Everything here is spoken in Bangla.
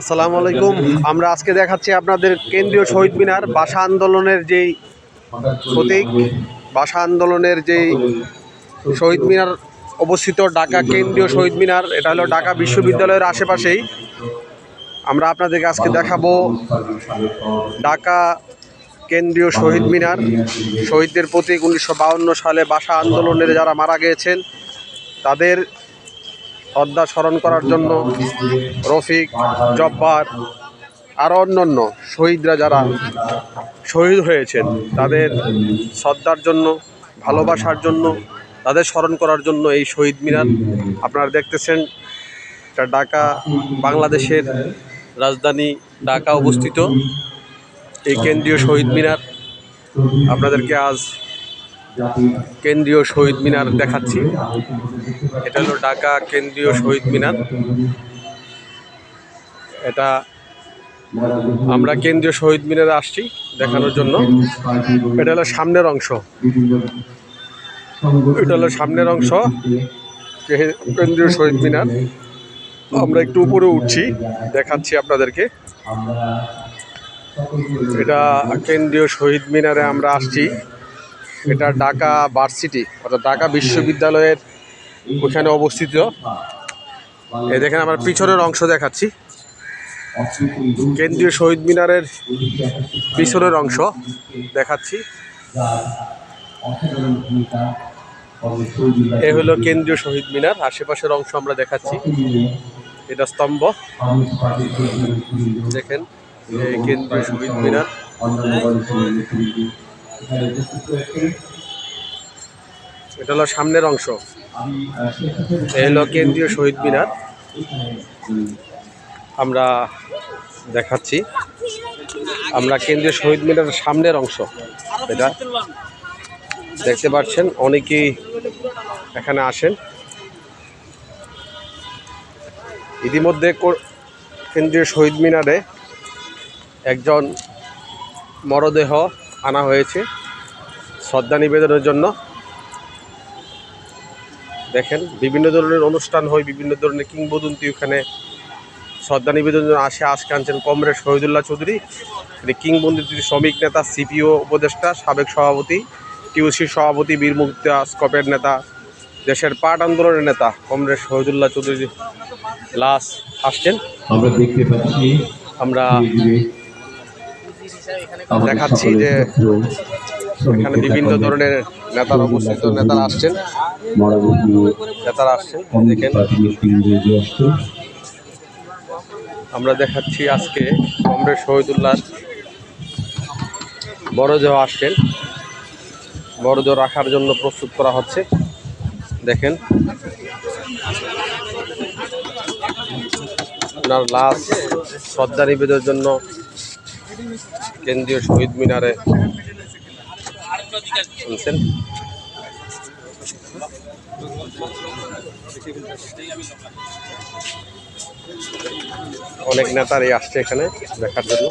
আসসালামু আলাইকুম। আমরা আজকে দেখাচ্ছি আপনাদের কেন্দ্রীয় শহীদ মিনার ভাষা আন্দোলনের যেই প্রতীক ভাষা আন্দোলনের যেই শহীদ মিনার অবস্থিত ঢাকা কেন্দ্রীয় শহীদ মিনার, এটা হলো ঢাকা বিশ্ববিদ্যালয়ের আশেপাশেই। আমরা আপনাদেরকে আজকে দেখাবো ঢাকা কেন্দ্রীয় শহীদ মিনার। শহীদদের প্রতীক উনিশশো সালে ভাষা আন্দোলনের যারা মারা গিয়েছেন, তাদের শ্রদ্ধা স্মরণ করার জন্য রফিক, জব্বার আরও অন্যান্য শহীদরা যারা শহীদ হয়েছেন, তাদের শ্রদ্ধার জন্য, ভালোবাসার জন্য, তাদের স্মরণ করার জন্য এই শহীদ মিনার আপনারা দেখতেছেন। এটা ঢাকা, বাংলাদেশের রাজধানী ঢাকা অবস্থিত। এই কেন্দ্রীয় শহীদ মিনার আপনাদেরকে আজ কেন্দ্রীয় শহীদ মিনার দেখাচ্ছি। এটা হলো ঢাকা কেন্দ্রীয় শহীদ মিনার। এটা আমরা কেন্দ্রীয় শহীদ মিনারে আসছি দেখানোর জন্য। এটা হলো সামনের অংশ। এটা হলো সামনের অংশ কেন্দ্রীয় শহীদ মিনার। আমরা একটু উপরে উঠছি, দেখাচ্ছি আপনাদেরকে। এটা কেন্দ্রীয় শহীদ মিনারে আমরা আসছি। এটা ঢাকা ভার্সিটি, অর্থাৎ ঢাকা বিশ্ববিদ্যালয়ের ওখানে অবস্থিত। এই দেখেন আমার পিছনের অংশ দেখাচ্ছি। কেন্দ্রীয় শহীদ মিনারের পিছনের অংশ দেখাচ্ছি। এ হলো কেন্দ্রীয় শহীদ মিনার, আশেপাশের অংশ আমরা দেখাচ্ছি। এটা স্তম্ভ। দেখেন কেন্দ্রীয় শহীদ মিনার। এটা হলো সামনের অংশ। এ হলো কেন্দ্রীয় শহীদ মিনার। আমরা দেখাচ্ছি। আমরা কেন্দ্রীয় শহীদ মিনারের সামনের অংশ। এটা দেখতে পাচ্ছেন অনেকেই এখানে আসেন। ইতিমধ্যে কেন্দ্রীয় শহীদ মিনারে একজন মরদেহ আনা হয়েছে। শ্রদ্ধা নিবেদনের জন্য। দেখেন বিভিন্ন ধরনের অনুষ্ঠান হয় বিভিন্ন ধরনের কিংবদন্তি ওখানে শ্রদ্ধা নিবেদন জন্য আসে। আজকে আনছেন কমরেড শহীদুল্লাহ চৌধুরী। তিনি কিংবদন্তি শ্রমিক নেতা সিপিও উপদেষ্টা সাবেক সভাপতি টিউসির সভাপতি বীর মুক্তি স্কপের নেতা দেশের পাট আন্দোলনের নেতা কমরেড শহীদুল্লাহ চৌধুরী লাশ আসছেন। আমরা দেখতে পাচ্ছি আমরা দেখাচ্ছি যে এখানে বিভিন্ন ধরনের নেতারা উপস্থিত নেতারা আসছেন। নেতারা আসছেন দেখেন। আমরা দেখাচ্ছি আজকে কমরেড শহীদুল্লাহ বড়দেহ আসছেন। বড়দেহ রাখার জন্য প্রস্তুত করা হচ্ছে। দেখেন। ওনার লাশ শ্রদ্ধা নিবেদনের জন্য কেন্দ্রীয় শহীদ মিনারে শুনছেন? অনেক নেতারই আসছে এখানে দেখার জন্য।